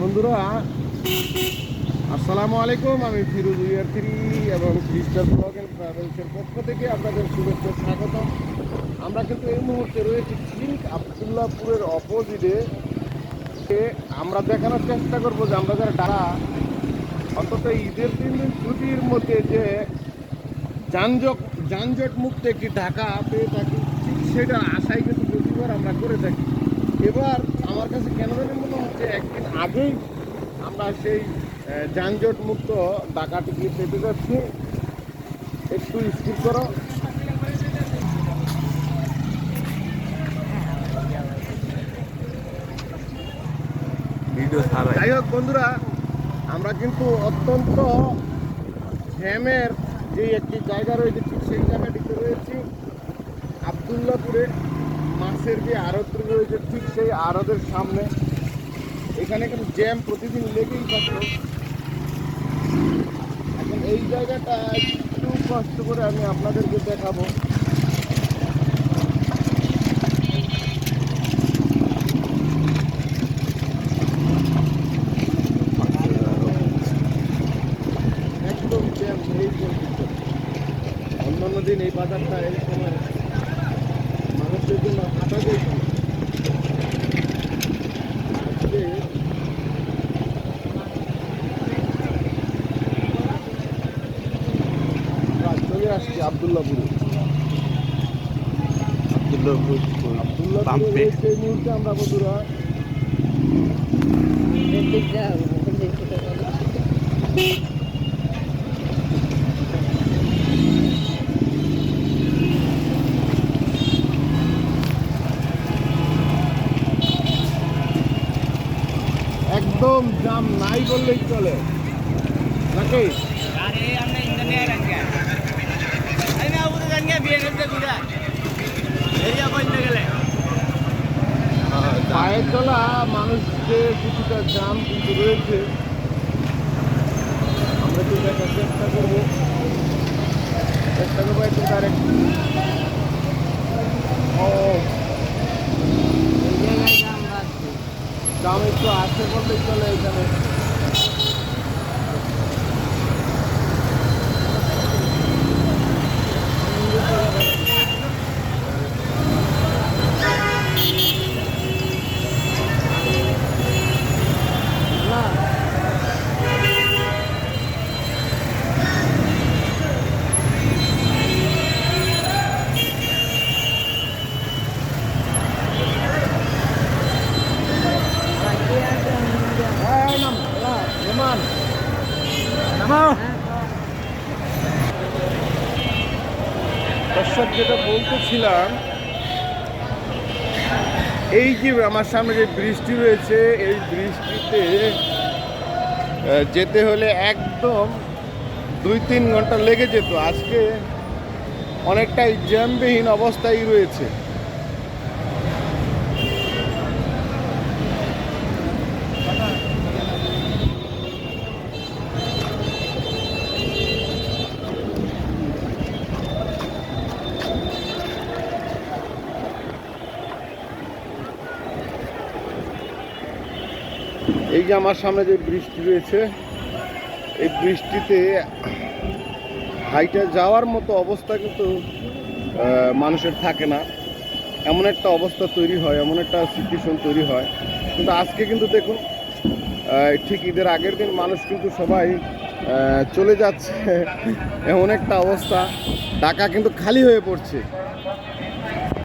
বন্ধুরা, আসসালামু আলাইকুম। আমি ফিরোজ ইয়ার থ্রি এবং ক্রিস্টাল ব্লগ অ্যান্ড ট্রাভেলসের পক্ষ থেকে আপনাদের শুভেচ্ছা স্বাগতম। আমরা কিন্তু এই মুহূর্তে রয়েছি ঠিক আবদুল্লাপুরের অপোজিটে। আমরা দেখানোর চেষ্টা করব যে আমরা যারা তারা অন্তত ঈদের তিন দিন ছুটির মধ্যে যে যানজট যানজট মুক্ত একটি ঢাকা পেয়ে থাকি ঠিক সেটার আশাই কিন্তু প্রতিবার আমরা করে থাকি। এবার আমার কাছে কেন জানি মনে হচ্ছে একদিন আগেই আমরা সেই যানজট মুক্ত ঢাকাটিকে পেতে যাচ্ছি। একটু স্কিপ করো। যাই হোক বন্ধুরা আমরা কিন্তু অত্যন্ত জ্যামের যে একটি জায়গা রয়েছে ঠিক সেই জায়গাটিতে রয়েছি। আবদুল্লাপুরে মাছের যে আড়ত রয়েছে, ঠিক সেই আড়তের সামনে। এখানে কিন্তু জ্যাম প্রতিদিন লেগেই থাকতো এখন এই জায়গাটা একটু কষ্ট করে আমি আপনাদেরকে দেখাবো। অন্যান্য দিন এই বাজারটা এই সময় মানুষের জন্য হাঁটা যায় না। আজকে রাত চলে আসছি আবদুল্লাপুর মুহূর্তে আমরা একদম জাম নাই বললেই চলে। নাকি? আরে আমরা পায়ে চলা মানুষদের কিছুটা জাম কিন্তু রয়েছে। আমরা একটু দেখার চেষ্টা করব। চেষ্টা করব একটু ডাইরেক্ট ও। জাম একটু আছে বললেই চলে এখানে। দর্শক, যেটা বলতেছিলাম, এই যে আমার সামনে যে বৃষ্টি রয়েছে, এই বৃষ্টিতে যেতে হলে একদম দুই তিন ঘণ্টা লেগে যেত। আজকে অনেকটাই জ্যামবিহীন অবস্থায় রয়েছে। এই যে আমার সামনে যে বৃষ্টি রয়েছে, এই বৃষ্টিতে হাইটে যাওয়ার মতো অবস্থা কিন্তু মানুষের থাকে না। এমন একটা অবস্থা তৈরি হয়, এমন একটা সিচুয়েশন তৈরি হয়। কিন্তু আজকে কিন্তু দেখুন ঠিক ঈদের আগের দিন মানুষ কিন্তু সবাই চলে যাচ্ছে। এমন একটা অবস্থা, ঢাকা কিন্তু খালি হয়ে পড়ছে।